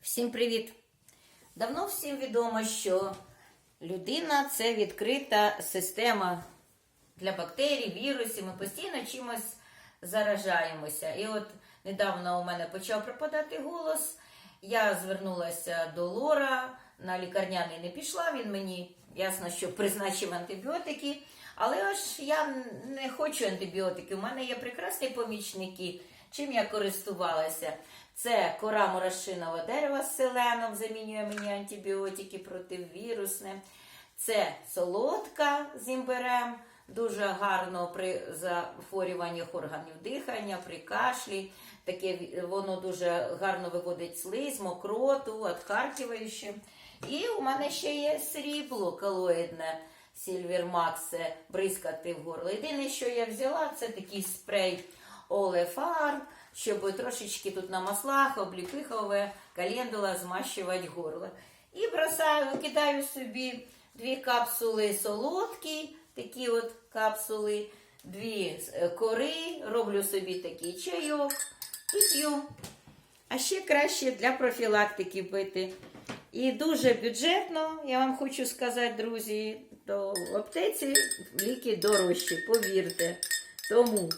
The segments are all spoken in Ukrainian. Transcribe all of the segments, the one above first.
Всім привіт! Давно всім відомо, що людина це відкрита система для бактерій, вірусів. Ми постійно чимось заражаємося. І от недавно у мене почав пропадати голос. Я звернулася до Лора, на лікарняний не пішла. Він мені ясно, що призначив антибіотики. Але ж я не хочу антибіотики. У мене є прекрасні помічники. Чим я користувалася? Це кора морошиного дерева з селеном, замінює мені антибіотики противірусне. Це солодка з імбирем, дуже гарно при захворюваннях органів дихання, при кашлі. Таке воно дуже гарно виводить слизь, мокроту, відхаркиваюче. І у мене ще є срібло колоїдне. Сільвер Макс бризкати в горло. Єдине, що я взяла, це такий спрей Олефар, щоб трошечки тут на маслах, обліпихове, календула змащувати горло. І бросаю, кидаю собі дві капсули солодкі, такі от капсули, дві е, кори, роблю собі такий чайок і п'ю. А ще краще для профілактики пити. І дуже бюджетно, я вам хочу сказати, друзі, то в аптеці ліки дорожчі, повірте. Тому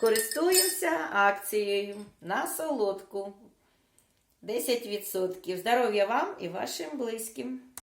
користуємося акцією на солодку. 10%. Здоров'я вам і вашим близьким.